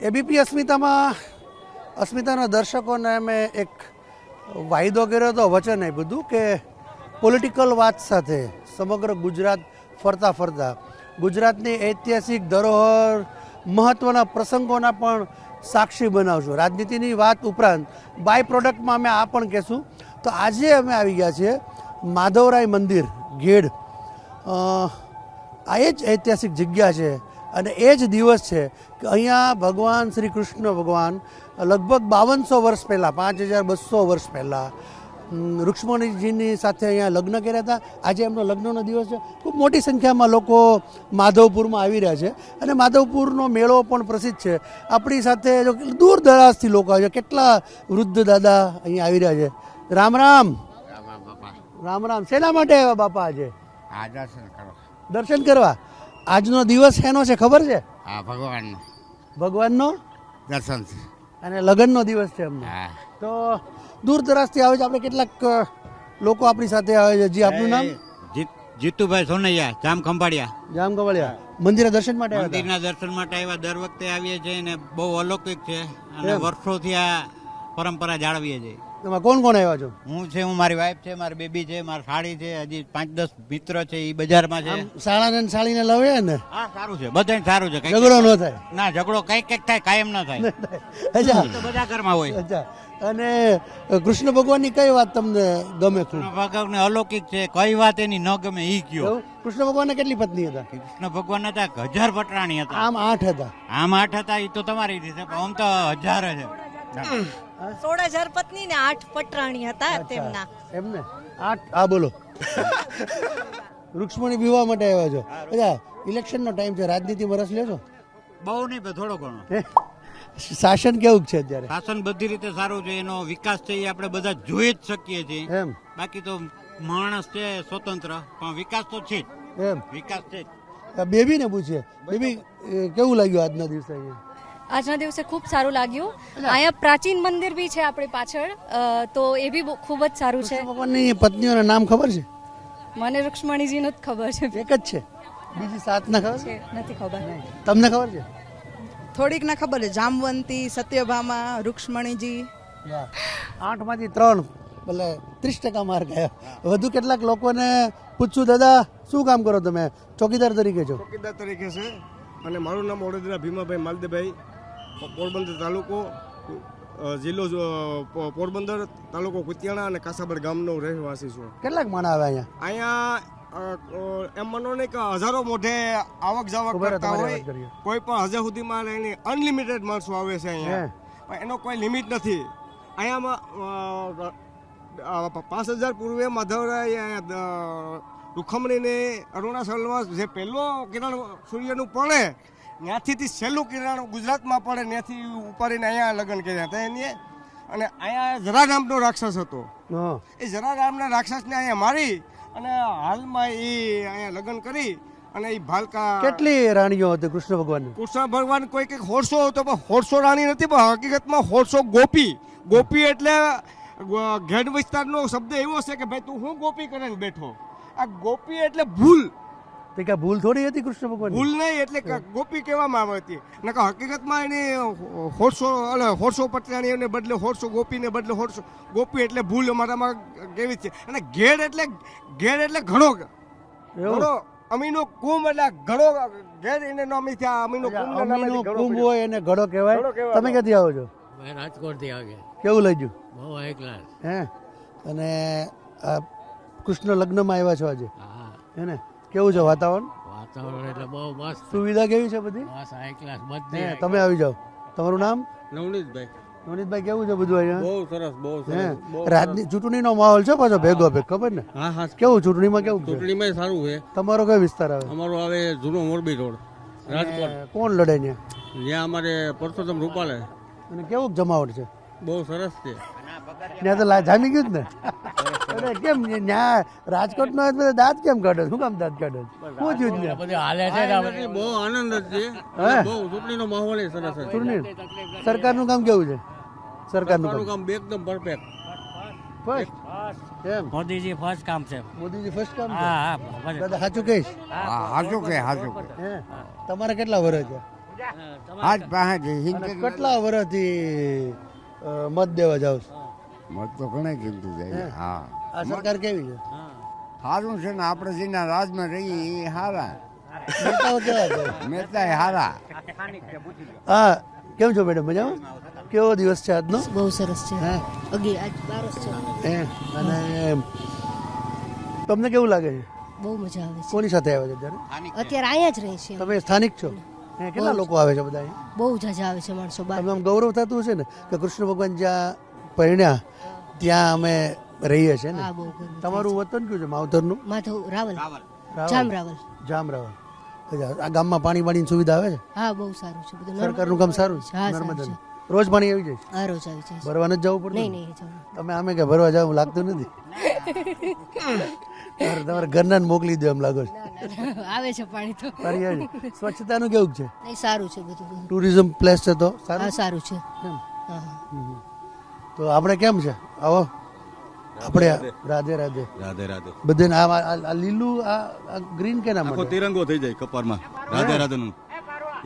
ABP અસ્મિતામાં, અસ્મિતાના દર્શકોને અમે એક વાયદો કર્યો હતો, વચન આપ્યું હતું કે પોલિટિકલ વાત સાથે સમગ્ર ગુજરાત ફરતા ફરતા, ગુજરાતની ઐતિહાસિક ધરોહર મહત્ત્વના પ્રસંગોના પણ સાક્ષી બનાવશું. રાજનીતિની વાત ઉપરાંત બાય પ્રોડક્ટમાં અમે આ પણ કહેશું. તો આજે અમે આવી ગયા છીએ માધવરાય મંદિર, ગેડ. આ એ જ ઐતિહાસિક જગ્યા છે અને એ જ દિવસ છે કે અહીંયા ભગવાન શ્રી કૃષ્ણ ભગવાન લગભગ બાવનસો વર્ષ પહેલાં પાંચ હજાર બસો વર્ષ પહેલાં રુક્ષ્મણીજીની સાથે અહીંયા લગ્ન કર્યા હતા. આજે એમનો લગ્નનો દિવસ છે. ખૂબ મોટી સંખ્યામાં લોકો માધવપુરમાં આવી રહ્યા છે અને માધવપુરનો મેળો પણ પ્રસિદ્ધ છે. આપણી સાથે જો દૂર દરાજથી લોકો આવે છે. કેટલા વૃદ્ધ દાદા અહીંયા આવી રહ્યા છે. રામ રામ. રામા બાપા. રામ રામ. શેના માટે આવ્યા બાપા આજે? દર્શન કરવા? આજનો દિવસ શેનો છે? ખબર છે? હા ભગવાનનો. ભગવાનનો? દર્શન છે. અને લગ્નનો દિવસ છે અમને તો દૂર દરાજથી આવે છે. આપણે કેટલાક લોકો આપણી સાથે આવે છે. જી આપનું નામ? જીત- જીતુભાઈ સોનૈયા જામ ખંભાળિયા. જામ ખંભાળિયા. મંદિરે દર્શન માટે આવ્યા મંદિરના દર્શન માટે આવ્યા. દર વખતે આવીએ છીએ ને બહુ અલૌકિક છે. અને વર્ષોથી આ પરંપરા જાળવીએ છીએ. એમાં કોણ કોણ આવ્યા છો? હું છે હું મારી વાઈફ છે મારી બેબી છે મારી સાડી છે હજી પાંચ દસ મિત્ર છે એ બજારમાં છે. આમ શાળાને ને લવે ને? હા સારું છે બધાને સારું છે ઝઘડો ન થાય. ના ઝઘડો કંઈક કંઈક થાય કાયમ ના થાય. અચ્છા. બધા ઘરમાં હોય. અચ્છા. અને કૃષ્ણ કૃષ્ણ ભગવાનની કઈ વાત તમને ગમે ખૂબ ભગવાન અલૌકિક છે કઈ વાત એની ન ગમે ઈ કયો. કૃષ્ણ ભગવાન કેટલી પત્ની હતા? કૃષ્ણ ભગવાન હતા હજાર પટરાણી હતા. આમ આઠ હતા. આમ આઠ હતા એ તો તમારી રીતે આમ તો હજાર છે સોળ હજાર પત્ની ને આઠ પટરાણી હતા તેમના. એમને? આઠ? હા બોલો. રૂક્ષ્મણી વિવાહ માટે આવ્યા છો. અચ્છા ઇલેક્શનનો ટાઈમ છે રાજનીતિમાં રસ લેશો? બહુ નહીં પણ થોડો ઘણો. શાસન કેવું છે અત્યારે? શાસન બધી રીતે સારું છે એનો વિકાસ છે એ આપણે બધા જોઈ જ શકીએ છીએ. એમ? બાકી તો માણસ છે સ્વતંત્ર પણ વિકાસ તો છે જ. એમ? વિકાસ છે જ. બેબી બેબીને પૂછીએ. બેબી કેવું લાગ્યું આજના દિવસે અહીંયા? આજના દિવસે ખૂબ સારું લાગ્યું. અહીંયા પ્રાચીન મંદિર બી છે આપણી પાછળ. તો એ બી બહુ- ખૂબ જ સારું છે. ભગવાનની પત્નીઓના નામ ખબર છે? મને રૂક્ષ્મણીજીનું જ ખબર છે. એક જ છે? બીજી સાત ના ખબર? છે નથી ખબર. તમને ખબર છે? થોડીક ના ખબર છે. જામવંતી સત્યભામા રૂક્ષ્મણીજી. આઠમાંથી ત્રણ એટલે ત્રીસ ટકા માર્ક આવ્યા વધુ કેટલાક લોકોને પૂછ્યું દાદા શું કામ કરો તમે? ચોકીદાર તરીકે છો. ચોકીદાર તરીકે છે. અને મારું નામ ઓડેદરા ભીમાભાઈ માલદેભાઈ. પોરબંદર તાલુકો જિલ્લો પોરબંદર તાલુકો કુતિયાણા અને કાસાબડ ગામનો રહેવાસી છું. કેટલાક માણા આવ્યા અહીંયા? અહીંયા એમ માનો ને કે હજારો મોઢે આવક જાવક કરતા હોય કોઈ પણ હજાર સુધીમાં એની અનલિમિટેડ માણસો આવે છે અહીંયા. પણ એનો કોઈ લિમિટ નથી. અહીંયામાં પાંચ હજાર પૂર્વે માધવરાય રૂખમણીને અરુણાચલમાં જે પહેલો કિરણ સૂર્યનું પડે ત્યાંથી છેલ્લું કિરણ ગુજરાતમાં પડે ત્યાંથી ઉપાડીને અહીંયા લગ્ન કર્યા હતા એની. અને અહીંયા જરા નામનો રાક્ષસ હતો. એ જરા નામના રાક્ષસને અહીંયા મારી અને હાલમાં એ અહીંયા લગ્ન કરી અને એ ભાલકા કેટલી રાણીઓ હતી કૃષ્ણ ભગવાન કૃષ્ણ ભગવાન કોઈ કંઈક હોરસો હતો પણ હોરસો રાણી નથી પણ હકીકતમાં હોરસો ગોપી. ગોપી એટલે ઘેડ વિસ્તારનો શબ્દ એવો છે કે ભાઈ તું હું ગોપી કરીને બેઠો? આ ગોપી એટલે ભૂલ. તે કે ભૂલ થોડી હતી કૃષ્ણ ભગવાન ભૂલ નહીં એટલે ગોપી કહેવામાં આવે હતી. નકર હકીકતમાં એને હોરસો એટલે હોરસો પટરાણીને બદલે હોરસો ગોપીને બદલે હોરસો. ગોપી એટલે ભૂલ અમારામાં કેવી છે? અને ઘેડ એટલે ઘેડ એટલે ઘણો ઘણો અમીનો કુંભ એટલે ઘણો ઘેડ એને નામી છે અમીનો કુંભ અમીનો કુંભ હોય એને ઘડો કહેવાય. તમે ક્યાંથી આવો છો? મેં રાજકોટથી આવ્યા કેવું લાગ્યું? બહુ હાઈ ક્લાસ હે? અને કૃષ્ણ લગ્નમાં આવ્યા છો આજે? હા. હે ને? કેવું છે વાતાવરણ? વાતાવરણ એટલે બહુ મસ્ત. સુવિધા કેવી છે બધી? બસ હાઈ ક્લાસ બધી તમે આવી જાઓ. તમારું નામ? નવનીતભાઈ. નવનીતભાઈ કેવું છે બધું અહીંયા? બહુ સરસ બહુ હે સરસ. રાજની ચૂંટણીનો માહોલ છે પાછો ભેગો ભેગ ખબર ને? હા હા. કેવું ચૂંટણીમાં કેવું? ચૂંટણીમાં સારું છે. તમારો કયો વિસ્તાર આવે? અમારો આવે જૂનો મોરબી રોડ રાજકોટ. કોણ લડે ને જ્યાં અમારે પરસોત્તમ રૂપાલે. અને કેવું જમાવટ છે? બહુ સરસ છે. ત્યાં તો જામી ગયું જ ને? અરે કેમ ન્યા રાજકોટ નો દાંત કેમ કાઢે શું કામ દાંત કાઢે શું થયું છે? બધું હાલે છે. બહુ આનંદ જ છે. હે? બહુ ચૂંટણીનો માહોલ સરસ છે. ચૂંટણી? સરકારનું કામ કેવું છે? સરકારનું કામ. કામ એકદમ પરફેક્ટ. ફર્સ્ટ એમ મોદીજી ફર્સ્ટ કામ છે. મોદીજી ફર્સ્ટ કામ છે? હા હા દાદા સાચું કહીશ? હા હાચું કે હાચું કે હે? તમારે કેટલા વર્ષ છે? આજ પાસે કેટલા વર્ષથી મત દેવા જાવ મત તો ઘણા કિંમતી જાય હા. આ સરકાર કેવી છે? સારું છે ને આપણે જેના રાજમાં રહીએ એ હારા. નેતાઓ કેવા છે? મહેતા એ હારા. હા કેમ છો મેડમ મજામાં? કેવો દિવસ છે આજનો? બહુ સરસ છે. હા. અગી આજ બારસ છે. હે અને તમને કેવું લાગે છે? બહુ મજા આવે છે. કોની સાથે આવે છે અત્યારે? અત્યારે અહીંયા જ રહે છે તમે સ્થાનિક છો? કેટલા લોકો આવે છે બધા બહુ જજા આવે છે માણસો બાર તમને આમ ગૌરવ થતું હશે ને કે કૃષ્ણ ભગવાન જ્યાં પરણ્યા ત્યાં અમે રહીએ છીએ ને? હા તમારું વતન કયું છે? માવતરનું? છે. માધવ રાવલ. જામ રાવલ. જામ રાવલ. આ ગામમાં પાણી પાણીની સુવિધા આવે છે? હા બહુ સારું છે બધું સરકારનું કામ સારું છે? હા, સારું રોજ પાણી આવી જાય છે? આ રોજ આવી જાય ભરવા નથી જવું પડતું નહીં નહીં તમે આમે કે ભરવા જાવ લાગતું નથી? તમારે તમારા ઘરના મોકલી દો એમ લાગો છે. આવે છે પાણી તો. છે. સ્વચ્છતાનું કેવું છે? નહીં સારું છે બધું. ટુરિઝમ પ્લેસ છે તો? સારું? સારું છે? હા હા. તો આપણે કેમ છે? આવો. આપણે રાધે રાધે. રાધે રાધે. બધે આ લીલું આ ગ્રીન કેના આખો માટે? તિરંગો થઈ જાય કપારમાં રાધે રાધે નું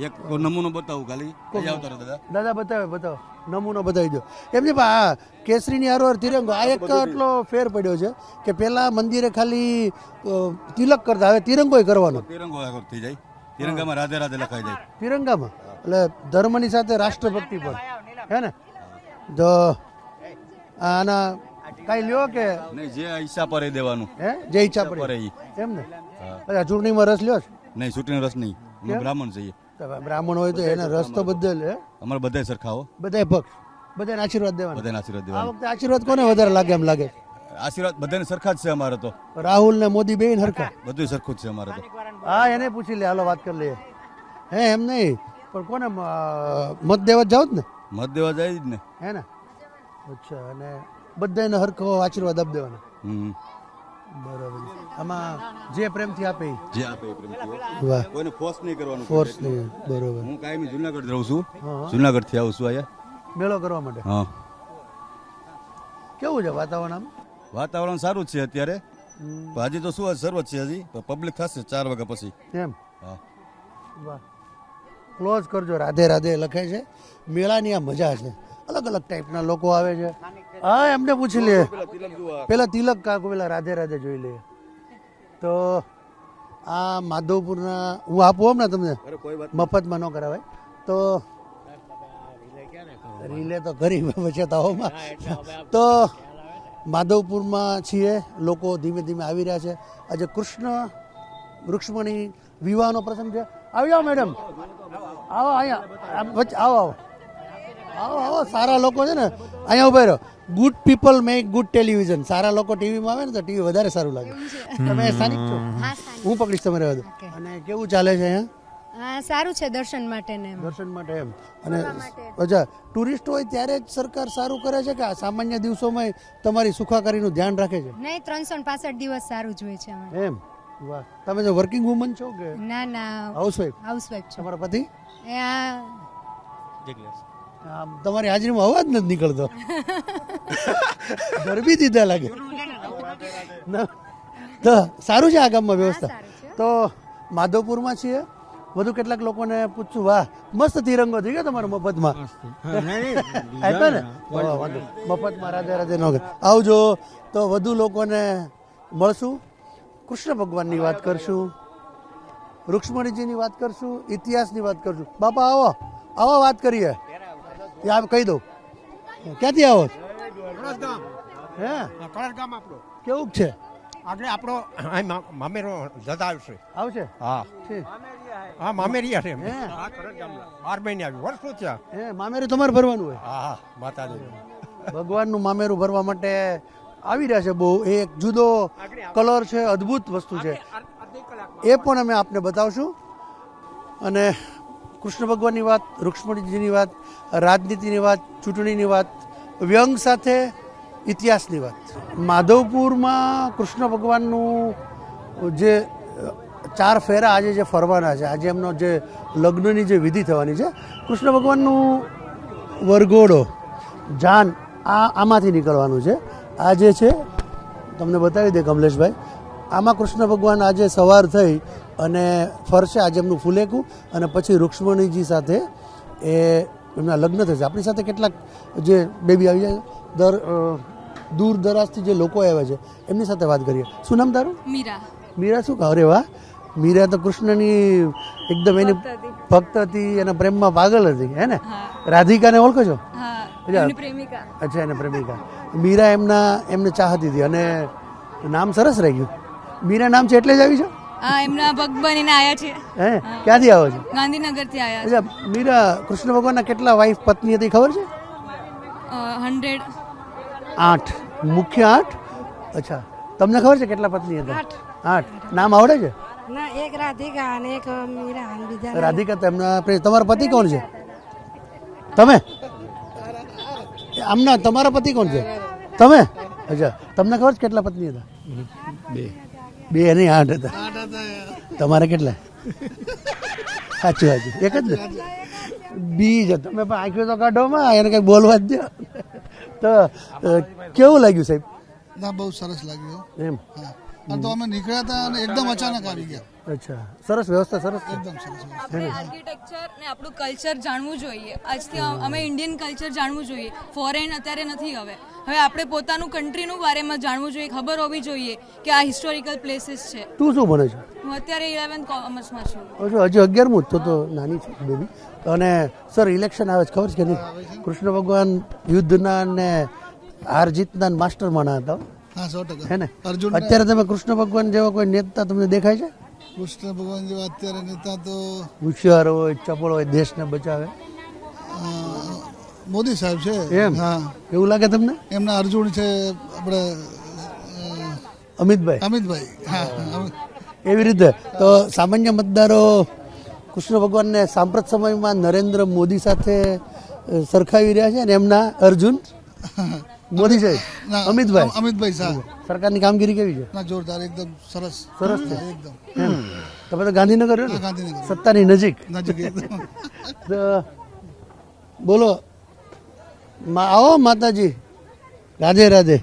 એક નમૂનો બતાવું ખાલી. આવતા દાદા. દાદા બતાવે બતાવો. નમૂનો બતાવી દો. એમ નહીં પણ આ કેસરીની હારો તિરંગો. આ એક એટલો ફેર પડ્યો છે કે પેલા મંદિરે ખાલી તિલક કરતા હવે તિરંગો કરવાનો. તિરંગો થઈ જાય. તિરંગામાં રાધે રાધે લખાઈ જાય. તિરંગામાં? એટલે ધર્મની સાથે રાષ્ટ્રભક્તિ પણ. હે. ને? તો આના કાંઈ લ્યો કે? નહીં જે ઈચ્છા પર દેવાનું. હે? જે ઈચ્છા પર એમ ને? અચ્છા ચૂંટણીમાં રસ લ્યો છે નહીં ચૂંટણી રસ નહીં. અમે બ્રાહ્મણ છીએ. બ્રાહ્મણ હોય તો એને રસ તો બદલ હે અમારે બધા સરખા હો. બધાય પક્ષ બધાને આશીર્વાદ દેવાના. બધાને આશીર્વાદ આ વખતે આશીર્વાદ કોને વધારે લાગે એમ લાગે? આશીર્વાદ બધાને સરખા જ છે અમારે તો. રાહુલ ને મોદી બેન સરખા બધું સરખું જ છે અમારે તો. હા એને પૂછી લે હાલો વાત કરી લઈએ. હે એમ નહીં. પણ કોને મત દેવા જાવ જ ને? મત દેવા જાય જ ને. હે ને? અચ્છા અને બધાને હરખો આશીર્વાદ આપી દેવાના. હમ. બરાબર. આમાં જે પ્રેમથી આપે જે આપે પ્રેમથી વાહ. કોઈને ફોર્સ નહીં કરવાનું ફોર્સ નહીં બરાબર. હું કાયમી જુનાગઢ રહું છું. જુનાગઢથી આવું છું અહીંયા. મેળો કરવા માટે? હા. કેવું છે વાતાવરણ આમ? વાતાવરણ સારું છે અત્યારે. હજી તો શું જ છે હજી. પબ્લિક થશે ચાર વાગ્યા પછી. એમ? હા. વાહ. ક્લોઝ કરજો. રાધે રાધે લખે છે. મેળાની આ મજા છે. અલગ અલગ ટાઈપના લોકો આવે છે. હા એમને પૂછી લે. પેલા તિલક કાકુ પેલા રાધે રાધે જોઈ લે. તો આ માધવપુરના હું આપું આમ ને તમને? મફતમાં ન કરાવાય. તો રીલે તો કરી બચેતાઓમાં તો માધવપુરમાં છીએ લોકો ધીમે ધીમે આવી રહ્યા છે. આજે કૃષ્ણ વૃક્ષમણી વિવાહનો પ્રસંગ છે. આવી જાઓ મેડમ. આવો અહીંયા. આવો આવો. આવો આવો સારા લોકો છે ને. અહીંયા ઊભા રહ્યો good people make good television સારા લોકો ટીવીમાં આવે ને તો ટીવી વધારે સારું લાગે. તમે સ્થાનિક છો? હું પકડીશ તમે રહેવા અને કેવું ચાલે છે અહીંયા? હા સારું છે દર્શન માટે ને દર્શન માટે એમ. અને અચ્છા ટુરિસ્ટ હોય ત્યારે જ સરકાર સારું કરે છે કે આ સામાન્ય દિવસોમાં તમારી સુખાકારીનું ધ્યાન રાખે છે? નહીં ત્રણસો પાસઠ દિવસ સારું જ હોય છે અમારે. એમ? વાહ. તમે જો વર્કિંગ વુમન છો કે ના ના. હાઉસવાઈફ હાઉસવાઈફ છો. તમારા પતિ? એ આ તમારી હાજરીમાં અવાજ નથી નીકળતો. ગરબી દીધા લાગે. તો સારું છે આ ગામમાં વ્યવસ્થા. તો માધવપુરમાં છીએ. વધુ કેટલાક લોકોને પૂછું વાહ મસ્ત તિરંગો થઈ ગયો તમારો મફતમાં. આપ્યો ને? મફતમાં રાધે રાધે નો આવજો. તો વધુ લોકોને મળશું. કૃષ્ણ ભગવાનની વાત કરશું. રૂક્ષ્મણીજીની વાત કરશું. ઇતિહાસની વાત કરશું. બાપા આવો. આવો વાત કરીએ. એ આપ કહી દઉં. ક્યાંથી આવો છો? હે? કળર ગામ આપણો કેવું છે? આપણે આપણો મામેરો જતા આવશે. આવશે? હા. ઠીક. હા મામેરિયા છે બાર મહિને આવ્યું. વર્ષો થયા. હે મામેરું તમારે ભરવાનું હોય? હા હા માતાજી ભગવાનનું મામેરું ભરવા માટે આવી રહ્યા છે બહુ. એ એક જુદો કલર છે અદ્ભુત વસ્તુ છે. એ પણ અમે આપને બતાવશું. અને કૃષ્ણ ભગવાનની વાત, રૂક્ષ્મણીજીની વાત, રાજનીતિની વાત, ચૂંટણીની વાત, વ્યંગ સાથે ઇતિહાસની વાત. માધવપુરમાં કૃષ્ણ ભગવાનનું જે ચાર ફેરા આજે જે ફરવાના છે, આજે એમનો જે લગ્નની જે વિધિ થવાની છે, કૃષ્ણ ભગવાનનું વરઘોડો, જાન આ, આમાંથી નીકળવાનું છે. આ જે છે, તમને બતાવી દે કમલેશભાઈ, આમાં કૃષ્ણ ભગવાન આજે સવાર થઈ અને ફરશે આજે એમનું ફુલેકું અને પછી રૂક્ષ્મણીજી સાથે એ એમના લગ્ન થશે. આપણી સાથે કેટલાક જે બેબી આવી જાય દર દૂર દરાજથી જે લોકો આવ્યા છે એમની સાથે વાત કરીએ. શું નામ તારું? મીરા. મીરા શું કહો અરે વાહ? મીરા તો કૃષ્ણની એકદમ એની ભક્ત હતી. એના પ્રેમમાં પાગલ હતી હે ને? રાધિકાને ઓળખો છો? અચ્છા એને પ્રેમિકા. મીરા એમના એમને ચાહતી હતી અને નામ સરસ રહી ગયું. મીરા નામ છે એટલે જ આવી છો? એમના ભગ બનીને આવ્યા છે. હે? ક્યાંથી આવો છો? ગાંધીનગરથી આવ્યા અચ્છા મીરા કૃષ્ણ ભગવાનના કેટલા વાઈફ પત્ની હતી ખબર છે? હંડ્રેડ આઠ. મુખ્ય આઠ? અચ્છા. તમને ખબર છે કેટલા પત્ની હતા? આઠ. નામ આવડે છે? ના એક રાધિકા અને એક મીરા અને બીજા રાધિકા. તેમના તમારા પતિ કોણ છે? તમે? આમના તમારા પતિ કોણ છે? તમે? અચ્છા. તમને ખબર છે કેટલા પત્ની હતા? બે. બે નહીં આઠ હતા. તમારે કેટલા? સાચું સાચું એક જ ને? બીજ તમે પણ આંખ્યું તો કાઢોમાં એને કઈ બોલવા જ દો. તો કેવું લાગ્યું સાહેબ? ના બહુ સરસ લાગ્યું. એમ? હા. અને તો અમે નીકળ્યા હતા અને એકદમ અચાનક આવી ગયા. અચ્છા. સરસ વ્યવસ્થા સરસ. એકદમ સરસ આપણે આર્કિટેક્ચર ને આપણું કલ્ચર જાણવું જોઈએ. આજથી અમે ઇન્ડિયન કલ્ચર જાણવું જોઈએ. ફોરેન અત્યારે નથી હવે. હવે આપણે પોતાનું કન્ટ્રીનું બારેમાં જાણવું જોઈએ ખબર હોવી જોઈએ કે આ હિસ્ટોરિકલ પ્લેસીસ છે. તું શું ભણે છે? હું અત્યારે ઇલેવન્થ કોમર્સમાં છું. હજુ હજુ અગિયારમું જ તો તો નાની છે બેબી અને સર ઇલેક્શન આવે છે ખબર છે કે નહીં? કૃષ્ણ ભગવાન યુદ્ધના ને હાર જીતના માસ્ટર માના હતા. હો. સો ટકા. હે ને? અર્જુન અત્યારે તમે કૃષ્ણ ભગવાન જેવા કોઈ નેતા તમને દેખાય છે? કૃષ્ણ ભગવાન જેવા અત્યારે નેતા તો હોશિયાર હોય ચપળ હોય દેશને બચાવે. મોદી સાહેબ છે. એમ? હા. એવું લાગે તમને? એમના અર્જુન છે આપણે અમિતભાઈ? અમિતભાઈ. હા હા, એવી રીતે તો સામાન્ય મતદારો કૃષ્ણ ભગવાનને સાંપ્રત સમયમાં નરેન્દ્ર મોદી સાથે સરખાવી રહ્યા છે અને એમના અર્જુન? મોદી સાહેબ અમિતભાઈ. અમિતભાઈ સાહેબ સરકારની કામગીરી કેવી છે? ના જોરદાર એકદમ સરસ. સરસ છે? એકદમ. તમે તો ગાંધીનગર ને? ગાંધીનગર. સત્તાની નજીક. નજીક તો બોલો મા આવો માતાજી. રાધે રાધે.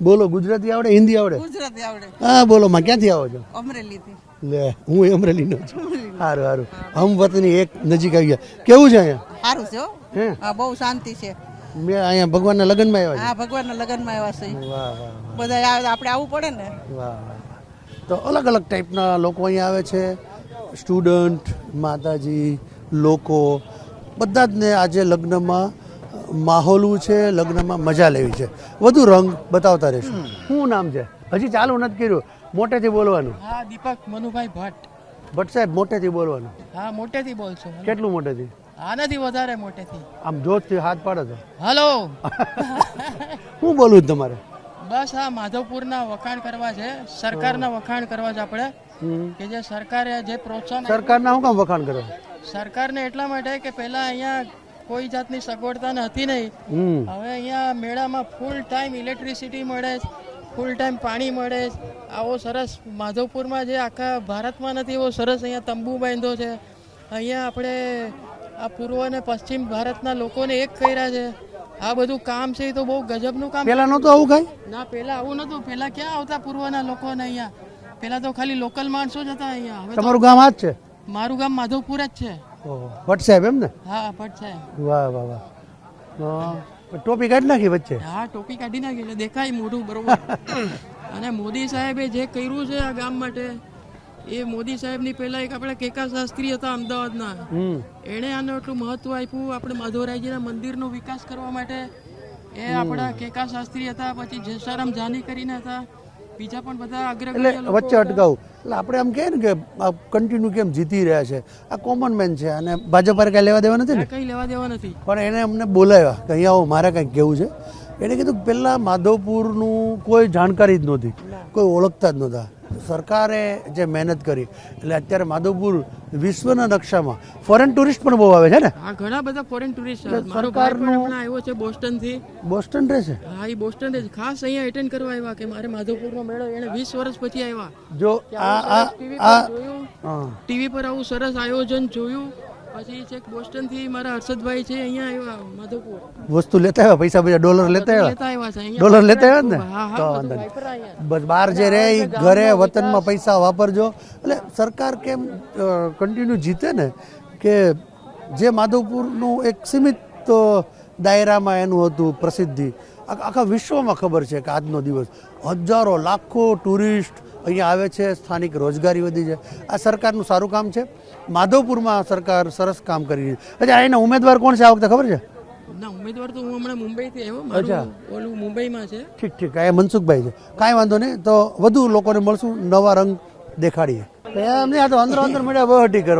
બોલો ગુજરાતી આવડે હિન્દી આવડે? ગુજરાતી આવડે. હા બોલો માં ક્યાંથી આવો છો? અમરેલીથી. લે હું અમરેલીનો છું. સારું સારું હમ વતની એક નજીક આવી ગયા. કેવું છે અહીંયા? સારું છે હે? હા બહુ શાંતિ છે. મેં અહીંયા ભગવાનના લગ્નમાં આવ્યા હા ભગવાનના લગ્નમાં આવ્યા છે. છે. વાહ વાહ બધા આપણે આવવું પડે ને? વાહ વાહ તો અલગ અલગ ટાઈપના લોકો અહીંયા આવે છે. સ્ટુડન્ટ માતાજી લોકો બધા જ ને આજે લગ્નમાં માહોલું છે લગ્નમાં મજા લેવી છે. વધુ રંગ બતાવતા રહેશું. શું નામ છે? હજી ચાલુ નથી કર્યું. મોટેથી બોલવાનું. હા દીપક મનુભાઈ ભટ્ટ. ભટ્ટ સાહેબ મોટેથી બોલવાનું. હા મોટેથી બોલશું. કેટલું મોટેથી? આનાથી વધારે મોટેથી. આમ જોશથી હાથ પાડો છો? હલો. શું બોલવું તમારે? બસ આ માધવપુરના વખાણ કરવા છે. સરકારના વખાણ કરવા છે આપણે. કે જે સરકારે જે પ્રોત્સાહન સરકારના શું કામ વખાણ કરો? સરકારને એટલા માટે કે પહેલા અહીંયા કોઈ જાતની સગવડતા હતી નહીં. હવે અહીંયા મેળામાં ફૂલ ટાઈમ ઇલેક્ટ્રિસિટી મળે ફૂલ ટાઈમ પાણી મળે આવો સરસ માધવપુરમાં જે આખા ભારતમાં નથી એવો સરસ અહીંયા તંબુ બાંધ્યો છે. અહીંયા આપણે આ પૂર્વ અને પશ્ચિમ ભારતના લોકોને એક કર્યા છે. આ બધું કામ છે એ તો બહુ ગજબનું કામ. પેલા નહોતું આવું કઈ? ના પહેલા આવું નહોતું. પહેલા ક્યાં આવતા પૂર્વના લોકોને અહીંયા? પહેલા તો ખાલી લોકલ માણસો જ હતા અહીંયા. હવે તમારું ગામ આ જ છે? મારું ગામ માધવપુર જ છે. ભટ્ટ સાહેબ એમ ને હા ભટ્ટ સાહેબ. વાહ વાહ વાહ. ટોપી કાઢી નાખી વચ્ચે? હા ટોપી કાઢી નાખી દેખાય મોઢું બરોબર. અને મોદી સાહેબે જે કર્યું છે આ ગામ માટે એ મોદી સાહેબની પહેલા એક આપણે કેકા શાસ્ત્રી હતા અમદાવાદના. એણે આને એટલું મહત્વ આપ્યું આપણે માધવરાયજીના મંદિરનો વિકાસ કરવા માટે. એ આપણા કેકા શાસ્ત્રી હતા પછી જેસારામ જાની કરીને હતા. બીજા પણ બધા એટલે વચ્ચે અટકાવું. એટલે આપણે આમ કહે ને કે કન્ટિન્યુ કેમ જીતી રહ્યા છે? આ કોમન મેન છે અને ભાજપ પર કાંઈ લેવા દેવા નથી ને? કઈ લેવા દેવા નથી. પણ એને અમને બોલાવ્યા કે અહીંયા આવો મારે કંઈક કહેવું છે. એને કીધું પહેલાં માધવપુરનું કોઈ જાણકારી જ નહોતી. કોઈ ઓળખતા જ નહોતા. સરકારે જે મહેનત કરી એટલે અત્યારે માધવપુર વિશ્વના નકશામાં ફોરેન ટુરિસ્ટ પણ બહુ આવે છે ને? હા ઘણા બધા ફોરેન ટુરિસ્ટ પણ આવ્યો છે બોસ્ટનથી બોસ્ટન રહેશે? હા એ બોસ્ટન જ ખાસ અહીંયા એટેન્ડ કરવા આવ્યા કે મારે માધવપુરનો મેળો એને વીસ વર્ષ પછી આવ્યા. જો આ આ ટીવી પર આવું સરસ આયોજન જોયું. પછી છેક બોસ્ટનથી મારા હર્ષદભાઈ છે અહીંયા આવ્યા માધવપુર. વસ્તુ લેતા આવ્યા? પૈસા પૈસા ડોલર લેતા લેતા આવ્યા ડોલર લેતા આવ્યા ને? તો વાંધો નહીં. બસ બહાર જે રહે એ ઘરે વતનમાં પૈસા વાપરજો. એટલે સરકાર કેમ કન્ટિન્યુ જીતે ને? કે જે માધવપુરનું એક સીમિત દાયરામાં એનું હતું પ્રસિદ્ધિ. આખા આખા વિશ્વમાં ખબર છે કે આજનો દિવસ. હજારો લાખો ટુરિસ્ટ અહીંયા આવે છે સ્થાનિક રોજગારી વધી છે. આ સરકારનું સારું કામ છે? માધવપુરમાં સરકાર સરસ કામ કરી રહી છે. અચ્છા એના ઉમેદવાર કોણ છે આ વખતે ખબર છે? ના ઉમેદવાર તો હું હમણાં મુંબઈથી આવ્યો. અચ્છા. ઓલું મુંબઈમાં છે. ઠીક ઠીક. આ મનસુખભાઈ છે. કાંઈ વાંધો નહીં. તો વધુ લોકોને મળશું. નવા રંગ દેખાડીએ. એમને આ તો અંદર અંદર મળ્યા વહટી કરવા